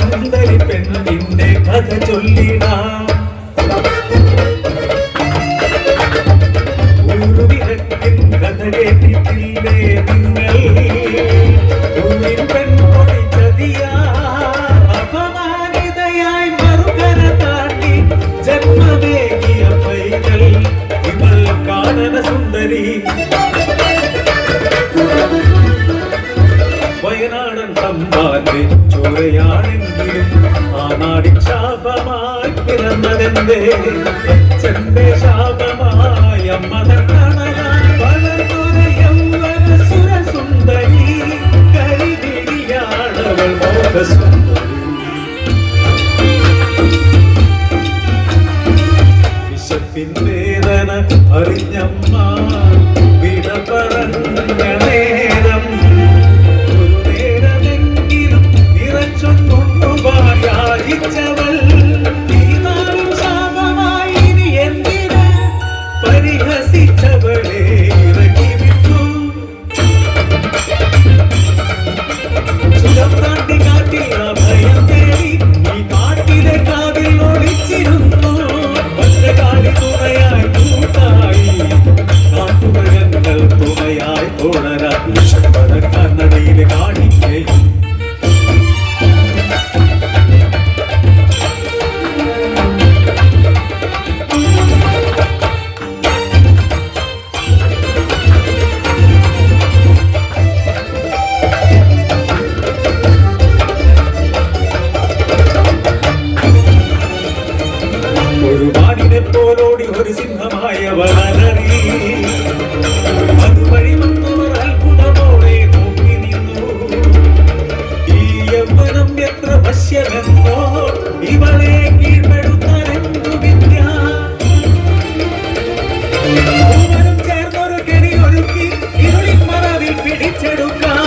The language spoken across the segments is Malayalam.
സുന്ദരി പെണ്ണിന്റെ കഥ ചൊല്ലിടാം. ഊരുവിരക്കിൻ കഥ കേട്ടി തമ്പാന്റെ ചോരയാണെങ്കിലും ആ നാടിൻ ശാപമായി പിറന്നതെന്തേ? അച്ഛന്റെ സുരസുന്ദരി വിശപ്പിൻ വേദന അറിഞ്ഞമ്മ വിട പറഞ്ഞേ Oh,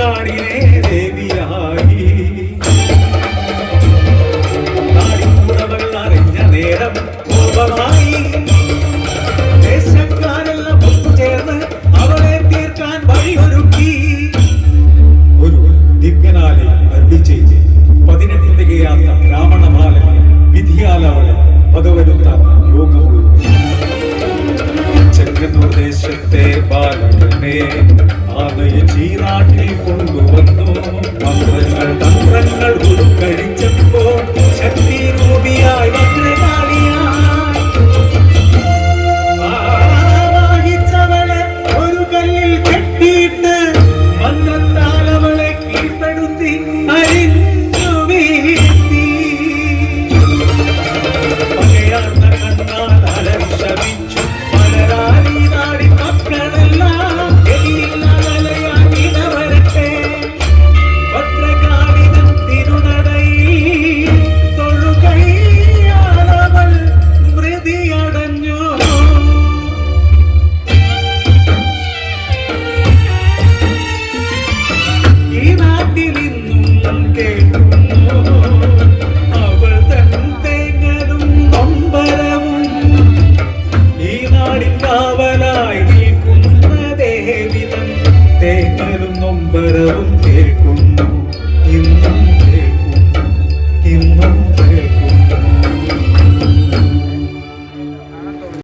കാടിനെ ദേവിയായി. നാടിപ്പുറവൾ അറിഞ്ഞ നേരം കോപമായി. ദേശക്കാരെല്ലാം ഒത്തുചേർന്ന് അവളെ തീർക്കാൻ വഴിയൊരുക്കി. ഒരു ദിവ്യനാലെ അരുളി ചെയ്ത് പതിനെട്ട് തികയാത്ത ബ്രാഹ്മണമാല വിധിയാൽ അവളെ പകവരുത്താൻ യോഗം. ചെങ്ങന്നൂർ ദേശത്തെ ബാലകനെ ഇന്നും കേൾക്കുന്നു ഇന്നും കേൾക്കുന്നു ഇന്നും